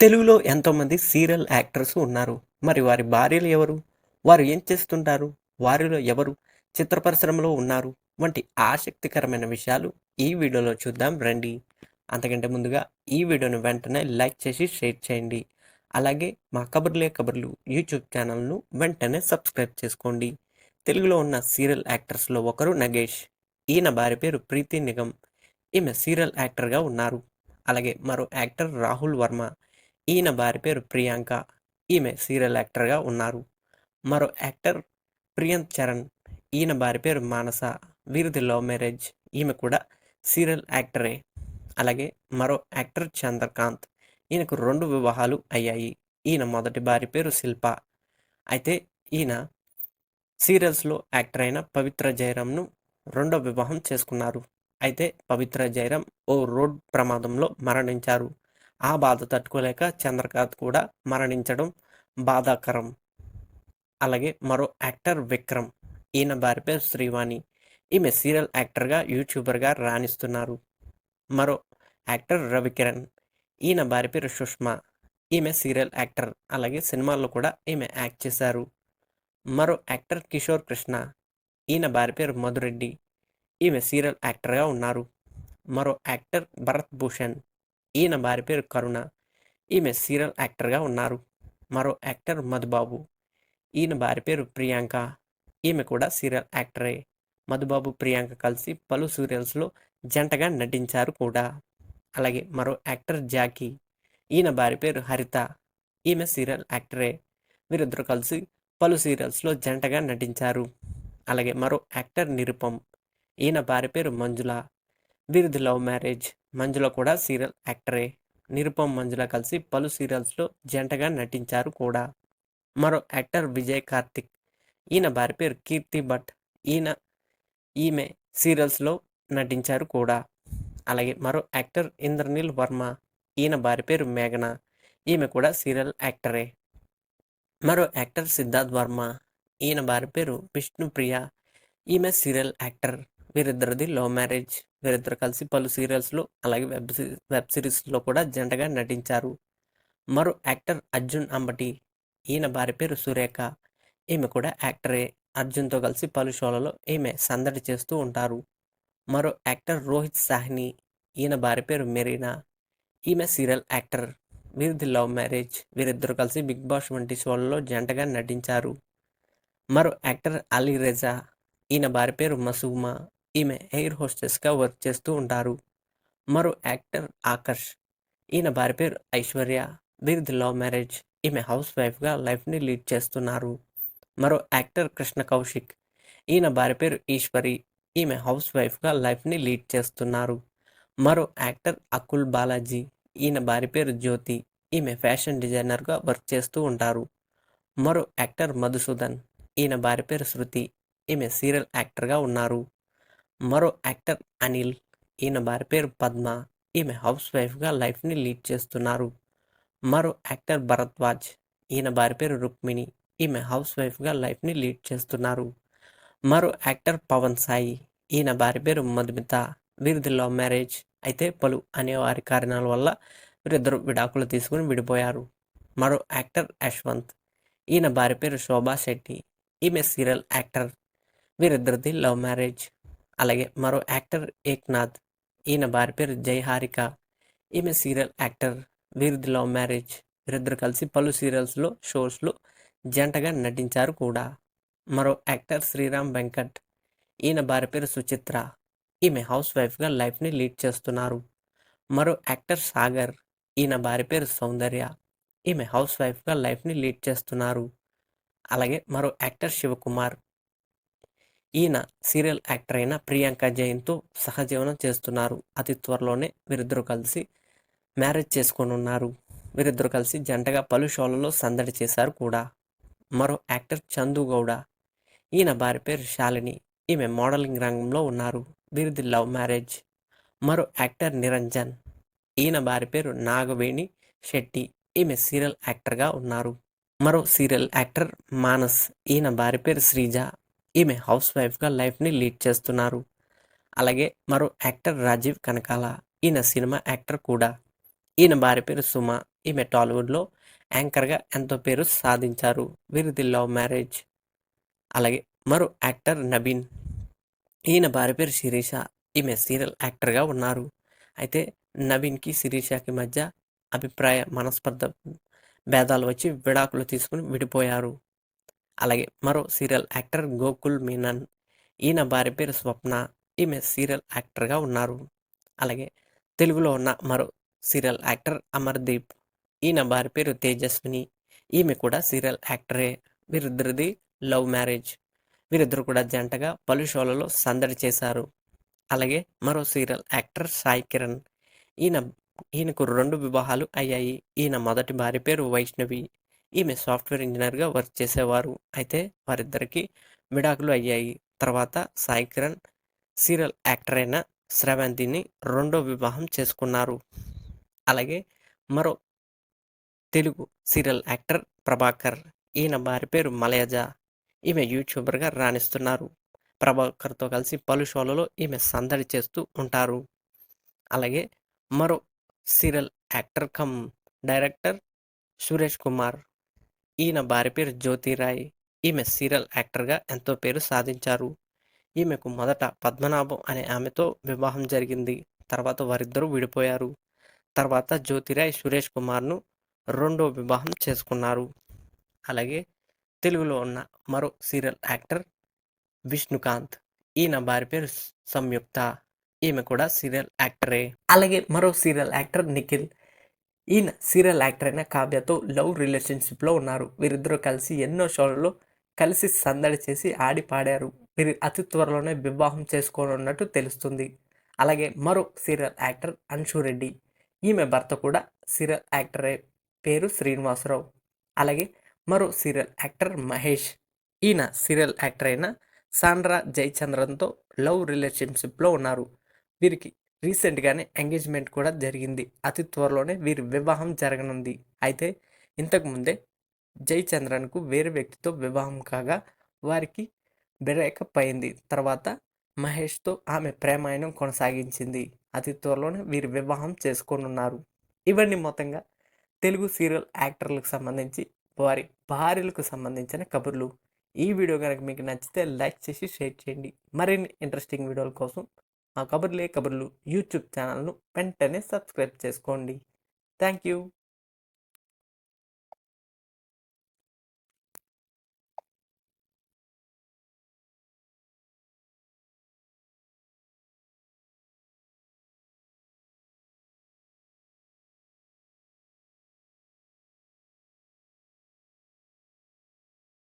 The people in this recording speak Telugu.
తెలుగులో ఎంతోమంది సీరియల్ యాక్టర్స్ ఉన్నారు. మరి వారి భార్యలు ఎవరు? వారు ఏం చేస్తుంటారు? వారిలో ఎవరు చిత్ర పరిశ్రమలో ఉన్నారు? వంటి ఆసక్తికరమైన విషయాలు ఈ వీడియోలో చూద్దాం రండి. అంతకంటే ముందుగా ఈ వీడియోని వెంటనే లైక్ చేసి షేర్ చేయండి. అలాగే మా కబుర్లే కబుర్లు యూట్యూబ్ ఛానల్‌ను వెంటనే సబ్స్క్రైబ్ చేసుకోండి. తెలుగులో ఉన్న సీరియల్ యాక్టర్స్‌లో ఒకరు నగేష్. ఈయన భార్య పేరు ప్రీతి నిగమ్. ఈమె సీరియల్ యాక్టర్‌గా ఉన్నారు. అలాగే మరో యాక్టర్ రాహుల్ వర్మ. ఈయన భార్య పేరు ప్రియాంక. ఈమె సీరియల్ యాక్టర్‌గా ఉన్నారు. మరో యాక్టర్ ప్రియంత్ చరణ్. ఈయన భార్య పేరు మానస. వీరిది లవ్ మ్యారేజ్. ఈమె కూడా సీరియల్ యాక్టరే. అలాగే మరో యాక్టర్ చంద్రకాంత్. ఈయనకు రెండు వివాహాలు అయ్యాయి. ఈయన మొదటి భార్య పేరు శిల్ప. అయితే ఈయన సీరియల్స్‌లో యాక్టర్ అయిన పవిత్ర జయరామ్ను రెండో వివాహం చేసుకున్నారు. అయితే పవిత్ర జయరాం ఓ రోడ్ ప్రమాదంలో మరణించారు. ఆ బాధ తట్టుకోలేక చంద్రకాంత్ కూడా మరణించడం బాధాకరం. అలాగే మరో యాక్టర్ విక్రమ్. ఈయన భార్య పేరు శ్రీవాణి. ఈమె సీరియల్ యాక్టర్‌గా, యూట్యూబర్‌గా రాణిస్తున్నారు. మరో యాక్టర్ రవికిరణ్. ఈయన భార్య పేరు సుష్మా. ఈమె సీరియల్ యాక్టర్. అలాగే సినిమాల్లో కూడా ఈమె యాక్ట్ చేశారు. మరో యాక్టర్ కిషోర్ కృష్ణ. ఈయన భార్య పేరు మధురెడ్డి. ఈమె సీరియల్ యాక్టర్‌గా ఉన్నారు. మరో యాక్టర్ భరత్ భూషణ్. ఈయన భార్య పేరు కరుణ. ఈమె సీరియల్ యాక్టర్‌గా ఉన్నారు. మరో యాక్టర్ మధుబాబు. ఈయన భార్య పేరు ప్రియాంక. ఈమె కూడా సీరియల్ యాక్టరే. మధుబాబు, ప్రియాంక కలిసి పలు సీరియల్స్‌లో జంటగా నటించారు కూడా. అలాగే మరో యాక్టర్ జాకీ. ఈయన భార్య పేరు హరిత. ఈమె సీరియల్ యాక్టరే. వీరిద్దరూ కలిసి పలు సీరియల్స్‌లో జంటగా నటించారు. అలాగే మరో యాక్టర్ నిరుపమ్. ఈయన భార్య పేరు మంజుల. వీరిది లవ్ మ్యారేజ్. మంజుల కూడా సీరియల్ యాక్టరే. నిరుపమ్, మంజుల కలిసి పలు సీరియల్స్‌లో జంటగా నటించారు కూడా. మరో యాక్టర్ విజయ్ కార్తిక్. ఈయన భార్య పేరు కీర్తి భట్. ఈయన ఈమె సీరియల్స్‌లో నటించారు కూడా. అలాగే మరో యాక్టర్ ఇంద్రనీల్ వర్మ. ఈయన భార్య పేరు మేఘన. ఈమె కూడా సీరియల్ యాక్టరే. మరో యాక్టర్ సిద్ధార్థ్ వర్మ. ఈయన భార్య పేరు విష్ణుప్రియ. ఈమె సీరియల్ యాక్టర్. వీరిద్దరిది లవ్ మ్యారేజ్. వీరిద్దరు కలిసి పలు సీరియల్స్‌లో అలాగే వెబ్ వెబ్ సిరీస్లో కూడా జంటగా నటించారు. మరో యాక్టర్ అర్జున్ అంబటి. ఈయన భార్య పేరు సురేఖ. ఈమె కూడా యాక్టరే. అర్జున్‌తో కలిసి పలు షోలలో ఈమె సందడి చేస్తూ ఉంటారు. మరో యాక్టర్ రోహిత్ సాహ్ని. ఈయన భార్య పేరు మెరీనా. ఈమె సీరియల్ యాక్టర్. వీరిది లవ్ మ్యారేజ్. వీరిద్దరు కలిసి బిగ్ బాస్ వంటి షోలలో జంటగా నటించారు. మరో యాక్టర్ అలీ రెజా. ఈయన భార్య పేరు మసూమా. ఈమె ఎయిర్ హోస్టెస్‌గా వర్క్ చేస్తూ ఉంటారు. మరో యాక్టర్ ఆకర్ష్. ఈయన భార్య పేరు ఐశ్వర్య. వీరిది లవ్ మ్యారేజ్. ఈమె హౌస్ వైఫ్‌గా లైఫ్‌ని లీడ్ చేస్తున్నారు. మరో యాక్టర్ కృష్ణ కౌశిక్. ఈయన భార్య పేరు ఈశ్వరి. ఈమె హౌస్ వైఫ్‌గా లైఫ్‌ని లీడ్ చేస్తున్నారు. మరో యాక్టర్ అకుల్ బాలాజీ. ఈయన భార్య పేరు జ్యోతి. ఈమె ఫ్యాషన్ డిజైనర్‌గా వర్క్ చేస్తూ ఉంటారు. మరో యాక్టర్ మధుసూదన్. ఈయన భార్య పేరు శృతి. ఈమె సీరియల్ యాక్టర్‌గా ఉన్నారు. మరో యాక్టర్ అనిల్. ఈయన భార్య పేరు పద్మ. ఈమె హౌస్ వైఫ్‌గా లైఫ్‌ని లీడ్ చేస్తున్నారు. మరో యాక్టర్ భరద్వాజ్. ఈయన భార్య పేరు రుక్మిణి. ఈమె హౌస్ వైఫ్‌గా లైఫ్‌ని లీడ్ చేస్తున్నారు. మరో యాక్టర్ పవన్ సాయి. ఈయన భార్య పేరు మధుమిత. వీరిది love marriage. అయితే పలు అనేవారి కారణాల వల్ల వీరిద్దరూ విడాకులు తీసుకొని విడిపోయారు. మరో యాక్టర్ యశ్వంత్. ఈయన భార్య పేరు శోభా శెట్టి. ఈమె సీరియల్ యాక్టర్. వీరిద్దరిది లవ్ మ్యారేజ్. అలాగే మరో యాక్టర్ ఏక్నాథ్. ఈయన భార్య పేరు జయహారిక. ఈమె సీరియల్ యాక్టర్. వీరిది లవ్ మ్యారేజ్. వీరిద్దరూ కలిసి పలు సీరియల్స్‌లో, షోస్‌లో జంటగా నటించారు కూడా. మరో యాక్టర్ శ్రీరామ్ వెంకట్. ఈయన భార్య పేరు సుచిత్ర. ఈమె హౌస్ వైఫ్‌గా లైఫ్‌ని లీడ్ చేస్తున్నారు. మరో యాక్టర్ సాగర్. ఈయన భార్య పేరు సౌందర్య. ఈమె హౌస్ వైఫ్‌గా లైఫ్‌ని లీడ్ చేస్తున్నారు. అలాగే మరో యాక్టర్ శివకుమార్. ఈయన సీరియల్ యాక్టర్ అయిన ప్రియాంక జైన్‌తో సహజీవనం చేస్తున్నారు. అతి త్వరలోనే వీరిద్దరూ కలిసి మ్యారేజ్ చేసుకోనున్నారు. వీరిద్దరూ కలిసి జంటగా పలు షోలలో సందడి చేశారు కూడా. మరో యాక్టర్ చందు గౌడ. ఈయన భార్య పేరు శాలిని. ఈమె మోడలింగ్ రంగంలో ఉన్నారు. వీరిది లవ్ మ్యారేజ్. మరో యాక్టర్ నిరంజన్. ఈయన భార్య పేరు నాగవేణి శెట్టి. ఈమె సీరియల్ యాక్టర్‌గా ఉన్నారు. మరో సీరియల్ యాక్టర్ మానస్. ఈయన భార్య పేరు శ్రీజ. ఈమె హౌస్ వైఫ్‌గా లైఫ్‌ని లీడ్ చేస్తున్నారు. అలాగే మరో యాక్టర్ రాజీవ్ కనకాల. ఈయన సినిమా యాక్టర్ కూడా. ఈయన భార్య పేరు సుమ ఈమె టాలీవుడ్లో యాంకర్గా ఎంతో పేరు సాధించారు వీరిది లవ్ మ్యారేజ్ అలాగే మరో యాక్టర్ నబీన్ ఈయన భార్య పేరు శిరీష ఈమె సీరియల్ యాక్టర్గా ఉన్నారు అయితే నవీన్కి శిరీషకి మధ్య అభిప్రాయ మనస్పర్ధ భేదాలు వచ్చి విడాకులు తీసుకుని విడిపోయారు అలాగే మరో సీరియల్ యాక్టర్ గోకుల్ మీనన్. ఈయన భార్య పేరు స్వప్న. ఈమె సీరియల్ యాక్టర్గా ఉన్నారు. అలాగే తెలుగులో ఉన్న మరో సీరియల్ యాక్టర్ అమర్దీప్. ఈయన భార్య పేరు తేజస్విని. ఈమె కూడా సీరియల్ యాక్టరే. వీరిద్దరిది లవ్ మ్యారేజ్. వీరిద్దరు కూడా జంటగా పలు షోలలో సందడి చేశారు. అలాగే మరో సీరియల్ యాక్టర్ సాయి కిరణ్. ఈయన ఈయనకు రెండు వివాహాలు అయ్యాయి. ఈయన మొదటి భార్య పేరు వైష్ణవి. ఈమె సాఫ్ట్వేర్ ఇంజనీర్గా వర్క్ చేసేవారు. అయితే వారిద్దరికీ విడాకులు అయ్యాయి. తర్వాత సాయి కిరణ్ సీరియల్ యాక్టర్ అయిన శ్రవంతిని రెండో వివాహం చేసుకున్నారు. అలాగే మరో తెలుగు సీరియల్ యాక్టర్ ప్రభాకర్ ఈయన భార్య పేరు మలయజ. ఈమె యూట్యూబర్గా రాణిస్తున్నారు. ప్రభాకర్తో కలిసి పలు షోలలో ఈమె సందడి చేస్తూ ఉంటారు. అలాగే మరో serial actor cum director Suresh Kumar ఈయన భార్య పేరు జ్యోతిరాయ్ ఈమె సీరియల్ యాక్టర్గా ఎంతో పేరు సాధించారు. ఈమెకు మొదట పద్మనాభం అనే ఆమెతో వివాహం జరిగింది. తర్వాత వారిద్దరూ విడిపోయారు. తర్వాత జ్యోతిరాయ్ సురేష్ కుమార్ను రెండో వివాహం చేసుకున్నారు. అలాగే తెలుగులో ఉన్న మరో సీరియల్ యాక్టర్ విష్ణుకాంత్. ఈయన భార్య పేరు సంయుక్త. ఈమె కూడా సీరియల్ యాక్టరే. అలాగే మరో సీరియల్ యాక్టర్ నిఖిల్. ఈయన సీరియల్ యాక్టర్ అయిన కావ్యతో లవ్ రిలేషన్షిప్లో ఉన్నారు. వీరిద్దరూ కలిసి ఎన్నో షోలలో కలిసి సందడి చేసి ఆడి పాడారు. వీరి అతి త్వరలోనే వివాహం చేసుకోనున్నట్టు తెలుస్తుంది. అలాగే మరో సీరియల్ యాక్టర్ అన్షు రెడ్డి. ఈమె భర్త కూడా సీరియల్ యాక్టరే పేరు శ్రీనివాసరావు. అలాగే మరో సీరియల్ యాక్టర్ మహేష్. ఈయన సీరియల్ యాక్టర్ అయిన సాండ్రా జయచంద్రన్తో లవ్ రిలేషన్షిప్లో ఉన్నారు. వీరికి రీసెంట్గానే ఎంగేజ్మెంట్ కూడా జరిగింది. అతి త్వరలోనే వీరి వివాహం జరగనుంది. అయితే ఇంతకుముందే జయచంద్రన్కు వేరే వ్యక్తితో వివాహం కాగా వారికి బ్రేకప్ అయింది. తర్వాత మహేష్తో ఆమె ప్రేమాయణం కొనసాగించింది. అతి త్వరలోనే వీరి వివాహం చేసుకోనున్నారు. ఇవన్నీ మొత్తంగా తెలుగు సీరియల్ యాక్టర్లకు సంబంధించి వారి భార్యలకు సంబంధించిన కబుర్లు. ఈ వీడియో కనుక మీకు నచ్చితే లైక్ చేసి షేర్ చేయండి. మరిన్ని ఇంట్రెస్టింగ్ వీడియోల కోసం మా కబుర్లే కబుర్లు యూట్యూబ్ ఛానల్ను వెంటనే సబ్స్క్రైబ్ చేసుకోండి. Thank you.